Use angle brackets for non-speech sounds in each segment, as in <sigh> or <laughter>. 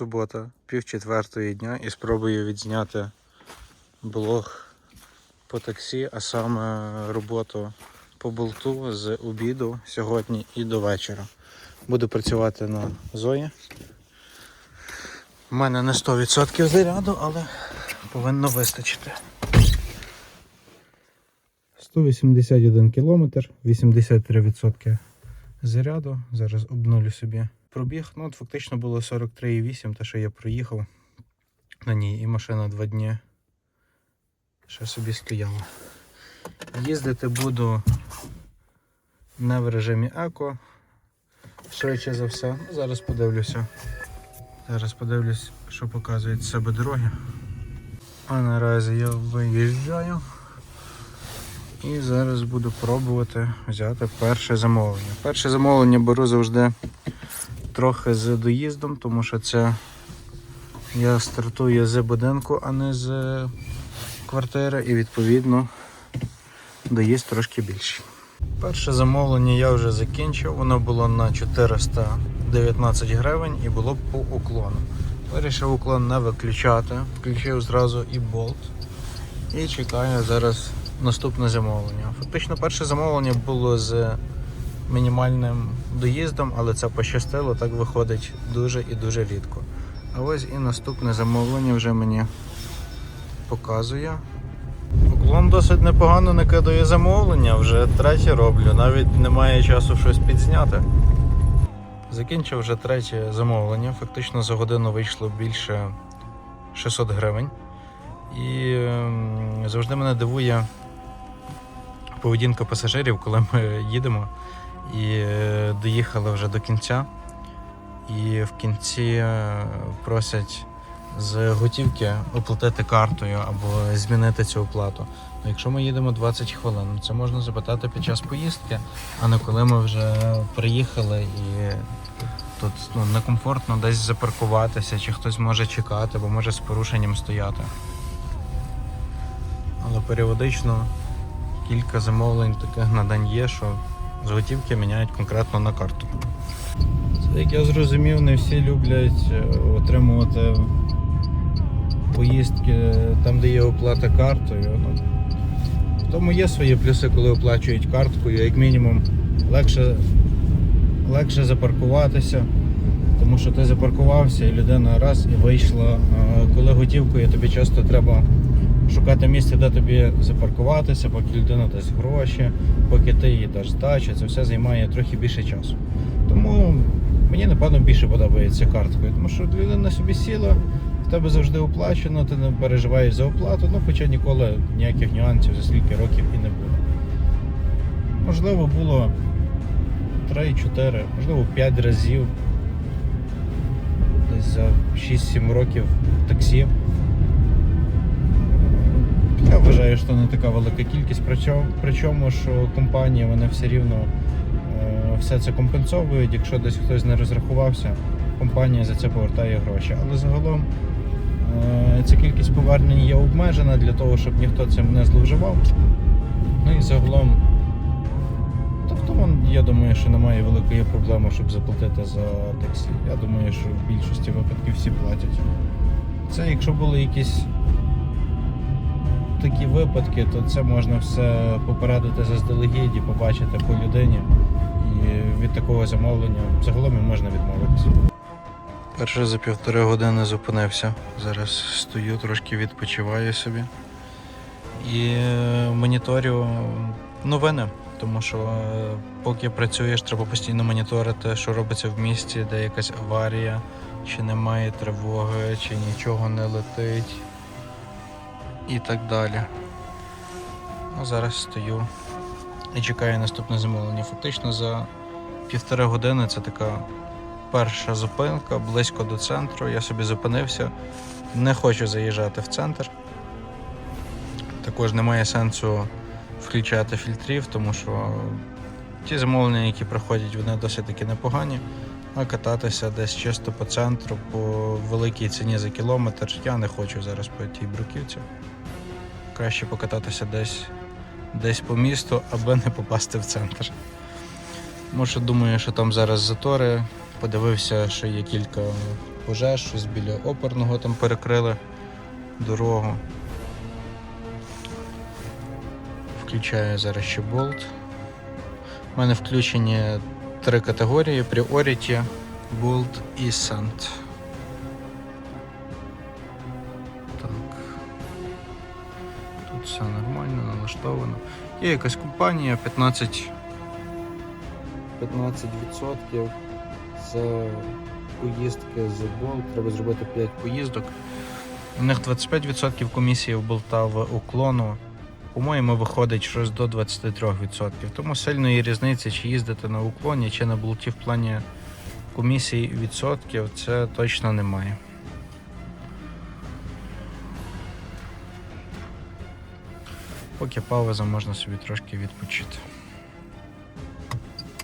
субота, пів четвертої дня і спробую відзняти блог по таксі, а саме роботу по болту з обіду сьогодні і до вечора. Буду працювати на Зої. У мене не 100% заряду, але повинно вистачити. 181 кілометр, 83% заряду. Зараз обнулю собі пробіг. Ну, от фактично було 43,8, те, що я проїхав на ній, і машина два дні ще собі стояла. Їздити буду не в режимі еко. Швидше за все. Ну, зараз подивлюся. Зараз подивлюсь, що показують себе дороги. А наразі я виїжджаю. І зараз буду пробувати взяти перше замовлення. Перше замовлення беру завжди трохи з доїздом, тому що це я стартую з будинку, а не з квартири, і відповідно доїзд трошки більший. Перше замовлення я вже закінчив, воно було на 419 гривень і було по уклону. Вирішив уклон не виключати, включив зразу і болт. І чекаю зараз наступне замовлення. Фактично, перше замовлення було з мінімальним доїздом, але це пощастило, так виходить дуже і дуже рідко. А ось і наступне замовлення вже мені показує. Уклон досить непогано накидає замовлення, вже третє роблю, навіть немає часу щось підзняти. Закінчив вже третє замовлення. Фактично за годину вийшло більше 600 гривень. І ем, завжди мене дивує поведінка пасажирів, коли ми їдемо і е, доїхали вже до кінця. І в кінці е, просять з готівки оплатити картою або змінити цю оплату. Ну, якщо ми їдемо 20 хвилин, це можна запитати під час поїздки, а не коли ми вже приїхали і тут ну, некомфортно десь запаркуватися, чи хтось може чекати, бо може з порушенням стояти. Але періодично кілька замовлень таких на день є, що з готівки міняють конкретно на карту. Це, як я зрозумів, не всі люблять е, отримувати поїздки там, де є оплата картою. Ну, тому є свої плюси, коли оплачують карткою, як мінімум легше, легше запаркуватися, тому що ти запаркувався і людина раз і вийшла. Коли готівкою, тобі часто треба шукати місце, де тобі запаркуватися, поки людина дасть гроші, поки ти їй даш здачу, це все займає трохи більше часу. Тому мені напевно більше подобається карткою, тому що людина собі сіла, в тебе завжди оплачено, ти не переживаєш за оплату, ну хоча ніколи ніяких нюансів за скільки років і не було. Можливо, було 3-4, можливо 5 разів десь за 6-7 років таксі. Я вважаю, що не така велика кількість, причому, що компанії вони все рівно е, все це компенсовують. Якщо десь хтось не розрахувався, компанія за це повертає гроші. Але загалом е, ця кількість повернень є обмежена для того, щоб ніхто цим не зловживав. Ну і загалом, тому я думаю, що немає великої проблеми, щоб заплатити за таксі. Я думаю, що в більшості випадків всі платять. Це якщо були якісь такі випадки, то це можна все попередити заздалегідь і побачити по людині. І від такого замовлення загалом і можна відмовитися. Перше за півтори години зупинився. Зараз стою, трошки відпочиваю собі. І е, моніторю новини, тому що е, поки працюєш, треба постійно моніторити, що робиться в місті, де якась аварія, чи немає тривоги, чи нічого не летить і так далі. Ну, зараз стою і чекаю наступне замовлення. Фактично за півтори години це така перша зупинка близько до центру. Я собі зупинився. Не хочу заїжджати в центр. Також немає сенсу включати фільтрів, тому що ті замовлення, які приходять, вони досить таки непогані. А кататися десь чисто по центру, по великій ціні за кілометр, я не хочу зараз по тій бруківці. Краще покататися десь, десь по місту, аби не попасти в центр. Може, думаю, що там зараз затори. Подивився, що є кілька пожеж, щось біля оперного там перекрили дорогу. Включаю зараз ще болт. У мене включені три категорії: Priority, Bolt і Sand. Налаштовано. Є якась компанія 15, 15% за поїздки з Bolt. Треба зробити 5 поїздок. У них 25% комісії в болта в уклону. По-моєму, виходить щось до 23%. Тому сильної різниці, чи їздити на уклоні, чи на болті в плані комісій відсотків, це точно немає. Поки пауза, можна собі трошки відпочити.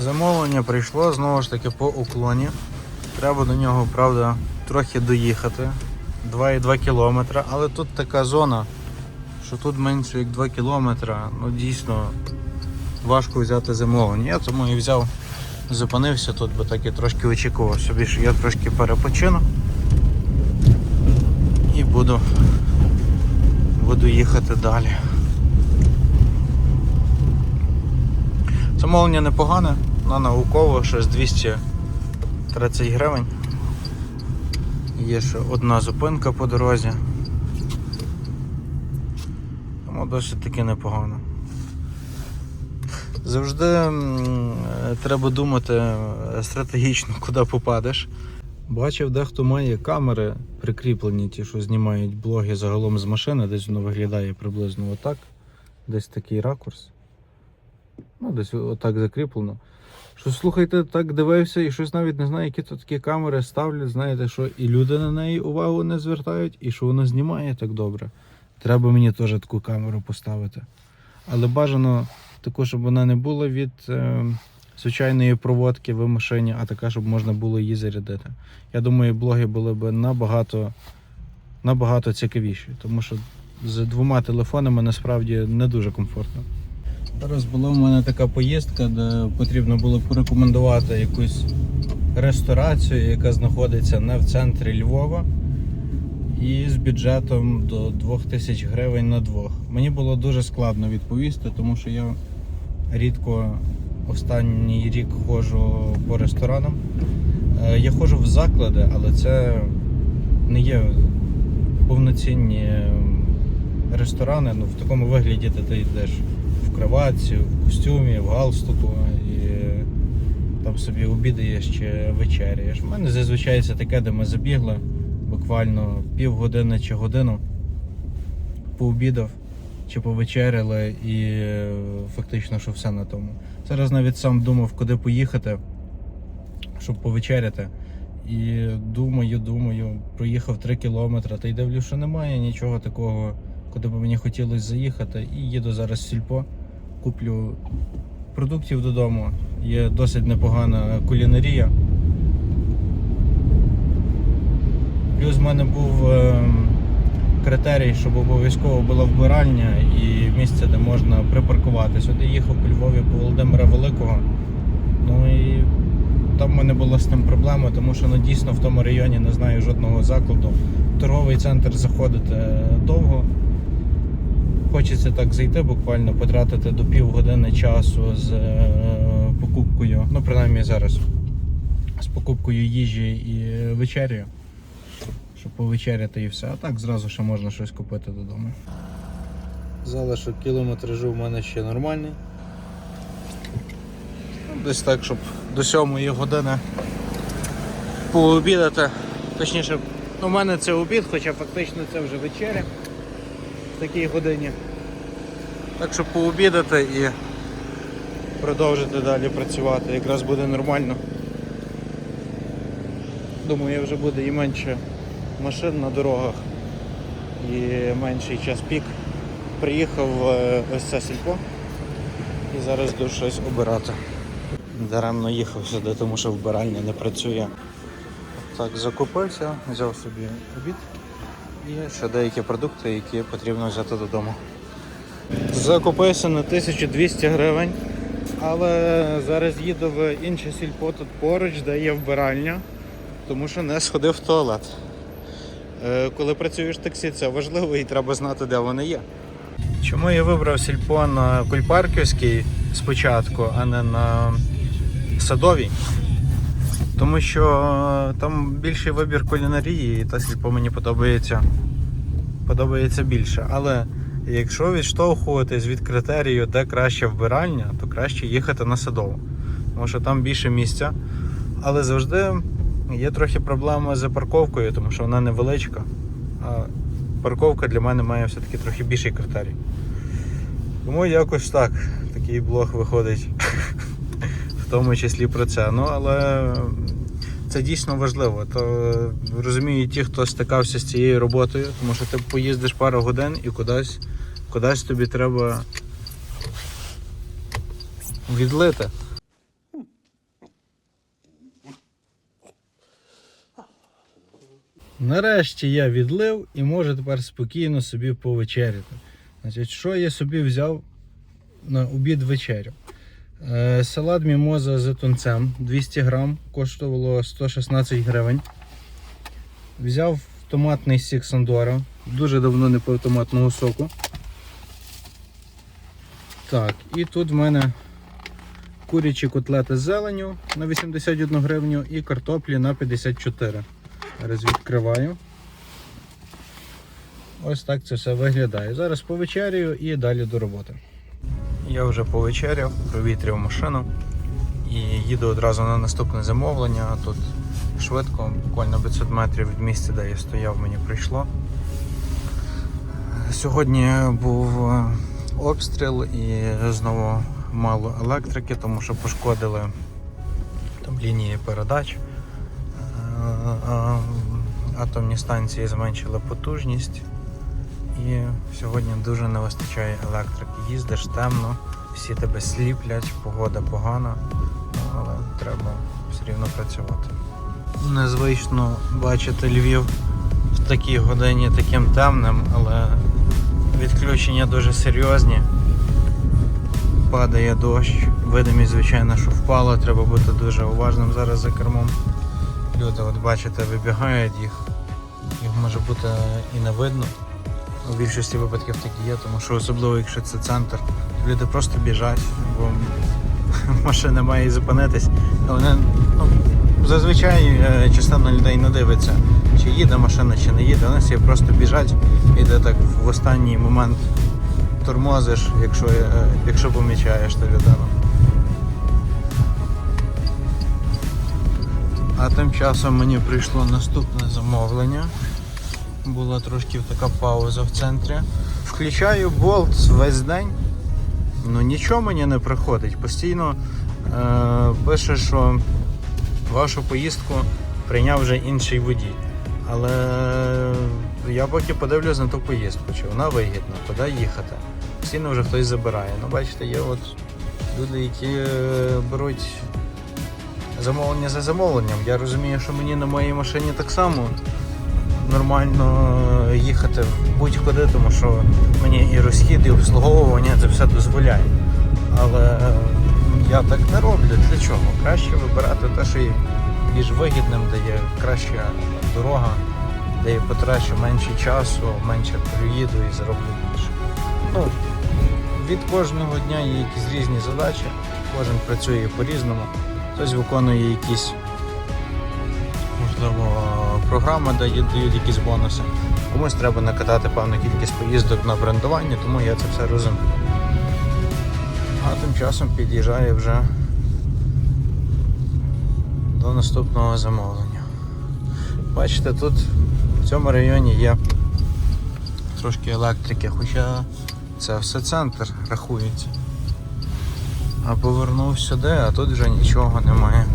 Замовлення прийшло знову ж таки по уклоні. Треба до нього, правда, трохи доїхати. 2,2 кілометра, але тут така зона, що тут менше як 2 кілометра. Ну дійсно важко взяти замовлення. Я тому і взяв, зупинився тут, бо так і трошки очікував собі, що я трошки перепочину і буду, буду їхати далі. Замовлення непогане, на науково щось 230 гривень. Є ще одна зупинка по дорозі. Тому досить таки непогано. Завжди е, треба думати е, стратегічно, куди попадеш. Бачив, дехто має камери прикріплені, ті, що знімають блоги загалом з машини, десь воно виглядає приблизно отак. Десь такий ракурс. Ну, десь отак закріплено. Що слухайте, так дивився і щось навіть не знаю, які тут такі камери ставлять. Знаєте, що і люди на неї увагу не звертають, і що воно знімає так добре. Треба мені теж таку камеру поставити. Але бажано таку, щоб вона не була від е, звичайної проводки в машині, а така, щоб можна було її зарядити. Я думаю, блоги були б набагато, набагато цікавіші, тому що з двома телефонами насправді не дуже комфортно. Зараз була в мене така поїздка, де потрібно було порекомендувати якусь ресторацію, яка знаходиться не в центрі Львова, і з бюджетом до 2000 гривень на двох. Мені було дуже складно відповісти, тому що я рідко останній рік ходжу по ресторанам. Е, Я ходжу в заклади, але це не є повноцінні ресторани. Ну, в такому вигляді де ти йдеш кроватці, в костюмі, в галстуку і там собі обідаєш чи вечеряєш. У мене зазвичай це таке, де ми забігли буквально півгодини чи годину, пообідав чи повечеряли і е, фактично що все на тому. Зараз навіть сам думав, куди поїхати, щоб повечеряти. І думаю, думаю, проїхав 3 кілометри, та й дивлюсь, що немає нічого такого, куди б мені хотілося заїхати. І їду зараз в сільпо, куплю продуктів додому. Є досить непогана кулінарія. Плюс в мене був е, критерій, щоб обов'язково була вбиральня і місце, де можна припаркуватися. Сюди їхав по Львові по Володимира Великого. Ну і там в мене була з тим проблема, тому що ну, дійсно в тому районі не знаю жодного закладу. Торговий центр заходити довго. Хочеться так зайти, буквально потратити до півгодини часу з е, покупкою. Ну, принаймні зараз з покупкою їжі і вечерю, щоб повечеряти і все. А так зразу ще можна щось купити додому. Залишок кілометражу в мене ще нормальний. Ну, Десь так, щоб до 7 години пообідати. Точніше, у мене це обід, хоча фактично це вже вечеря такій годині. Так щоб пообідати і продовжити далі працювати. Якраз буде нормально. Думаю, вже буде і менше машин на дорогах, і менший час пік. Приїхав в ось це сільпо і зараз йду щось обирати. Даремно їхав сюди, тому що вбиральня не працює. Так, закупився, взяв собі обід і ще деякі продукти, які потрібно взяти додому. Закупився на 1200 гривень, але зараз їду в інше сільпо тут поруч, де є вбиральня. тому що не сходив в туалет. Е, Коли працюєш в таксі, це важливо і треба знати, де вони є. Чому я вибрав сільпо на Кульпарківській спочатку, а не на Садовій? Тому що е, там більший вибір кулінарії, і та сільпо мені подобається, подобається більше. Але якщо відштовхуватись від критерію, де краще вбиральня, то краще їхати на садову. Тому що там більше місця. Але завжди є трохи проблема з парковкою, тому що вона невеличка. А парковка для мене має все-таки трохи більший критерій. Тому якось так, такий блог виходить, в тому числі про це. Ну, але це дійсно важливо. То розумію ті, хто стикався з цією роботою, тому що ти поїздиш пару годин і кудись, кудись тобі треба відлити. Нарешті я відлив і можу тепер спокійно собі повечеряти. Значить, що я собі взяв на обід вечерю? Е, салат мімоза з тунцем 200 грам, коштувало 116 гривень. Взяв томатний сік Сандора. Дуже давно не пив томатного соку. Так, і тут в мене курячі котлети з зеленю на 81 гривню і картоплі на 54. Зараз відкриваю. Ось так це все виглядає. Зараз повечеряю і далі до роботи. Я вже повечеряв, провітряв машину і їду одразу на наступне замовлення. Тут швидко, буквально 500 метрів від місця, де я стояв, мені прийшло. Сьогодні був е, обстріл і знову мало електрики, тому що пошкодили там лінії передач. Е, е, Атомні станції зменшили потужність. І сьогодні дуже не вистачає електрики. Їздиш темно, всі тебе сліплять, погода погана, але треба все рівно працювати. Незвично бачити Львів в такій годині таким темним, але відключення дуже серйозні. Падає дощ, видимість, звичайно, що впало, треба бути дуже уважним зараз за кермом. Люди, от бачите, вибігають їх, їх може бути і не видно. У більшості випадків так і є, тому що особливо якщо це центр, люди просто біжать, бо <laughs> машина має зупинитись. Вони, ну, зазвичай е, частина людей не дивиться, чи їде машина, чи не їде. Вони всі просто біжать і ти так в останній момент тормозиш, якщо, е, якщо помічаєш ту людину. А тим часом мені прийшло наступне замовлення. Була трошки така пауза в центрі. Включаю болт весь день. Ну нічого мені не приходить. Постійно е, пише, що вашу поїздку прийняв вже інший водій. Але я поки подивлюсь на ту поїздку, чи вона вигідна, куди їхати. Постійно вже хтось забирає. Ну, бачите, є от люди, які е, беруть замовлення за замовленням. Я розумію, що мені на моїй машині так само нормально їхати будь-куди, тому що мені і розхід, і обслуговування це все дозволяє. Але я так не роблю. Для чого? Краще вибирати те, що є більш вигідним, де є краща дорога, де я потрачу менше часу, менше проїду і зароблю більше. Ну, від кожного дня є якісь різні задачі, кожен працює по-різному, хтось виконує якісь можливо, програми дають, якісь бонуси. Комусь треба накатати певну кількість поїздок на брендування, тому я це все розумію. А тим часом під'їжджає вже до наступного замовлення. Бачите, тут в цьому районі є трошки електрики, хоча це все центр рахується. А повернув сюди, а тут вже нічого немає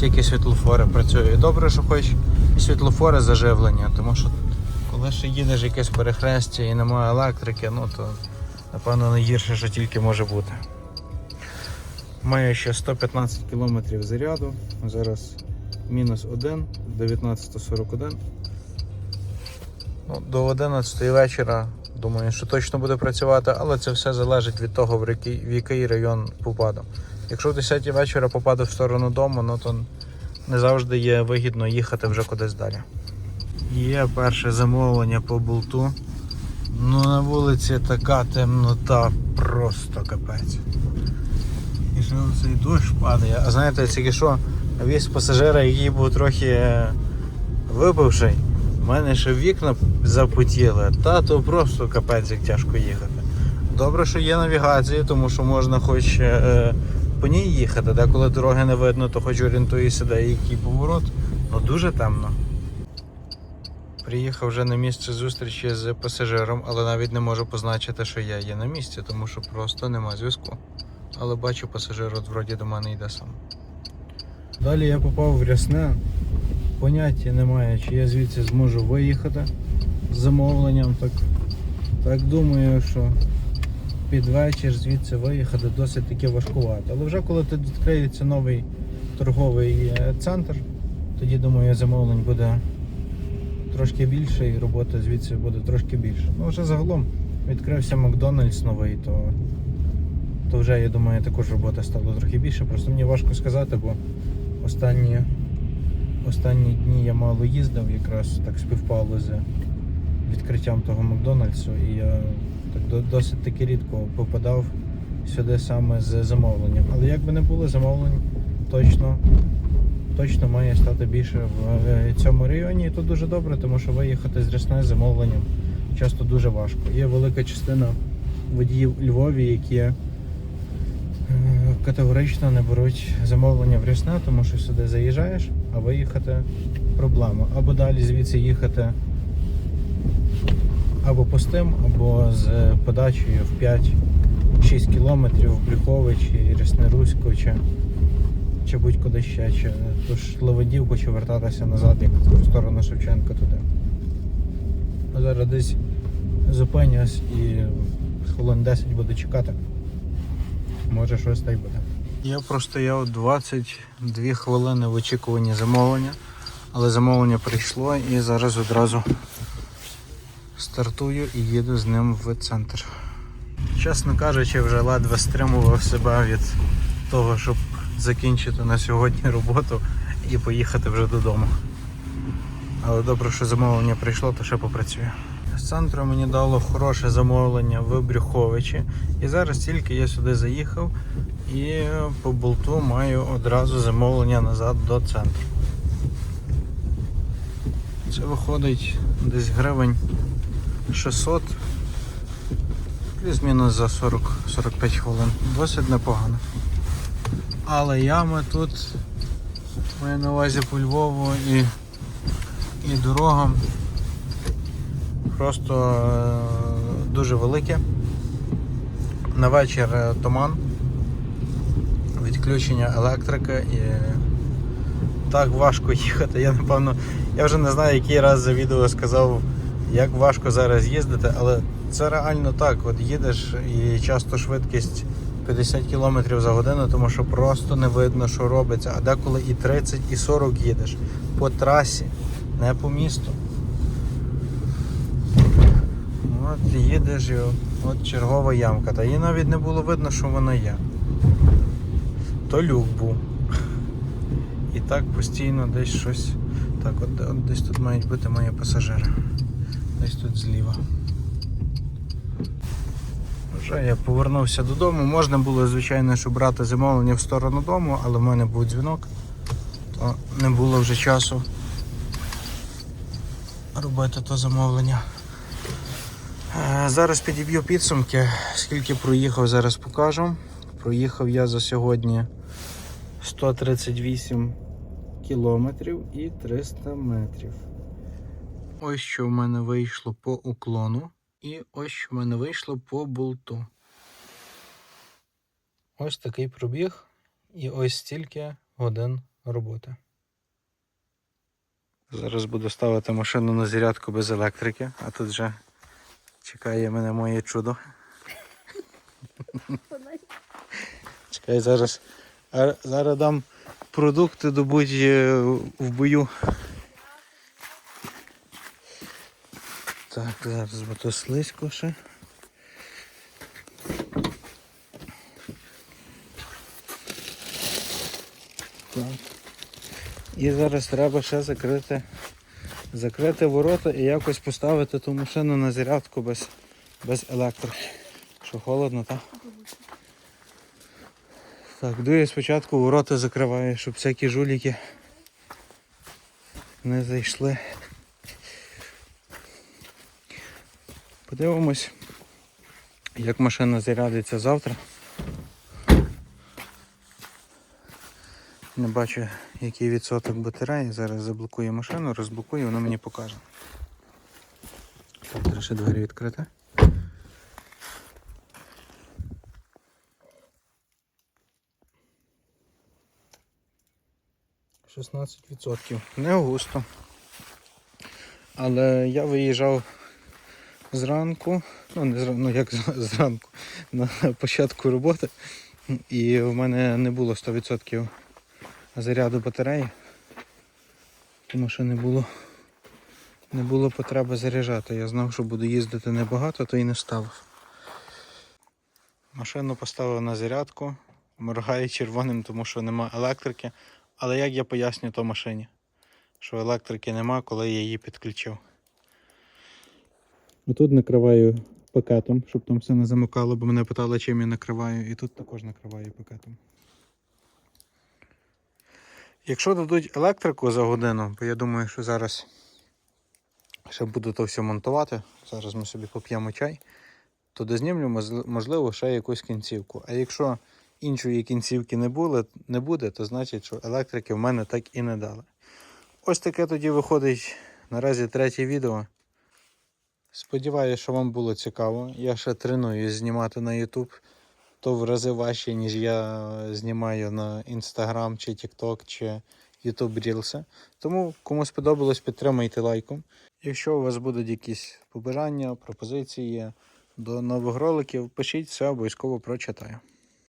тільки світлофори працюють. Добре, що хоч світлофори заживлення, тому що коли ще їдеш якесь перехрестя і немає електрики, ну то напевно найгірше, що тільки може бути. Маю ще 115 км заряду, зараз мінус 1, 19.41. Ну, до 11 вечора думаю, що точно буде працювати, але це все залежить від того, в який, район попаду. Якщо в 10 вечора попаду в сторону дому, ну то не завжди є вигідно їхати вже кудись далі. Є перше замовлення по болту. Ну на вулиці така темнота, просто капець. І що цей дощ падає. А знаєте, тільки що віз пасажира, який був трохи е, випивший, в мене ще вікна запотіли, та то просто капець як тяжко їхати. Добре, що є навігація, тому що можна хоч е, по ній їхати, де коли дороги не видно, то хоч орієнтуєшся, де який поворот, ну дуже темно. Приїхав вже на місце зустрічі з пасажиром, але навіть не можу позначити, що я є на місці, тому що просто нема зв'язку. Але бачу, пасажир от вроді до мене йде сам. Далі я попав в рясне. Поняття немає, чи я звідси зможу виїхати з замовленням. Так, так думаю, що під вечір звідси виїхати досить таки важкувато. Але вже коли тут відкриється новий торговий е, центр, тоді думаю, замовлень буде трошки більше і роботи звідси буде трошки більше. Ну вже загалом відкрився Макдональдс новий, то, то вже я думаю також роботи стало трохи більше. Просто мені важко сказати, бо останні, останні дні я мало їздив, якраз так співпало з відкриттям того Макдональдсу, і я так досить таки рідко попадав сюди саме з замовленням. Але як би не було, замовлень точно точно має стати більше в цьому районі. І тут дуже добре, тому що виїхати з рясне замовленням часто дуже важко. Є велика частина водіїв у Львові, які е, категорично не беруть замовлення в рясне, тому що сюди заїжджаєш, а виїхати проблема. Або далі звідси їхати або пустим, або з подачею в 5-6 кілометрів в Брюхович, чи Рясне чи чи будь-куди ще, чи ту ж Левадівку, чи вертатися назад, як в сторону Шевченка туди. Зараз десь зупинюсь і хвилин 10 буду чекати. Може щось та й буде. Я простояв 22 хвилини в очікуванні замовлення, але замовлення прийшло і зараз одразу стартую і їду з ним в центр. Чесно кажучи, вже ледве стримував себе від того, щоб закінчити на сьогодні роботу і поїхати вже додому. Але добре, що замовлення прийшло, то ще попрацюю. З центру мені дало хороше замовлення в Брюховичі. І зараз тільки я сюди заїхав і по болту маю одразу замовлення назад до центру. Це виходить десь гривень 600 плюс-мінус за 40-45 хвилин. Досить непогано. Але ями тут маю на увазі по Львову і, і дорогам просто е, дуже великі. На вечір е, туман, відключення електрики і так важко <laughs> їхати. Я напевно, я вже не знаю, який раз за відео сказав, як важко зараз їздити, але це реально так. От їдеш і часто швидкість 50 км за годину, тому що просто не видно, що робиться. А деколи і 30, і 40 їдеш по трасі, не по місту. От їдеш і от чергова ямка. Та її навіть не було видно, що вона є. То люк був. І так постійно десь щось. Так, от, от десь тут мають бути мої пасажири. Десь тут зліва. Вже я повернувся додому. Можна було, звичайно, що брати замовлення в сторону дому, але в мене був дзвінок, то не було вже часу робити то замовлення. Е, Зараз підіб'ю підсумки, скільки проїхав, зараз покажу. Проїхав я за сьогодні 138 кілометрів і 300 метрів. Ось що в мене вийшло по уклону. І ось що в мене вийшло по болту. Ось такий пробіг. І ось стільки годин роботи. Зараз буду ставити машину на зарядку без електрики, а тут вже чекає мене моє чудо. Чекай, зараз, зараз дам продукти добуть е, в бою. Так, зараз бо то слизько ще. Так. І зараз треба ще закрити, закрити ворота і якось поставити ту машину на зарядку без, без електрики. Що холодно, так? Так, йду я спочатку ворота закриваю, щоб всякі жуліки не зайшли. Подивимось, як машина зарядиться завтра. Не бачу, який відсоток батареї. Зараз заблокую машину, розблокую, воно мені покаже. Ще двері відкрити. Шістнадцять відсотків. Не густо. Але я виїжджав зранку, ну не зранку, ну як зранку, на початку роботи, і в мене не було 100% заряду батареї, тому що не було, не було потреби заряджати. Я знав, що буду їздити небагато, то і не ставив. Машину поставив на зарядку, моргає червоним, тому що нема електрики. Але як я поясню то машині, що електрики нема, коли я її підключив. Отут накриваю пакетом, щоб там все не замокало, бо мене питали, чим я накриваю, і тут також накриваю пакетом. Якщо дадуть електрику за годину, бо я думаю, що зараз ще буду то все монтувати, зараз ми собі поп'ємо чай, то дознімлю, можливо, ще якусь кінцівку. А якщо іншої кінцівки не, було, не буде, то значить, що електрики в мене так і не дали. Ось таке тоді виходить наразі третє відео. Сподіваюся, що вам було цікаво. Я ще тренуюсь знімати на YouTube. То в рази важче, ніж я знімаю на Instagram чи TikTok чи YouTube Reels. Тому, кому сподобалось, підтримайте лайком. Якщо у вас будуть якісь побажання, пропозиції до нових роликів, пишіть все обов'язково прочитаю.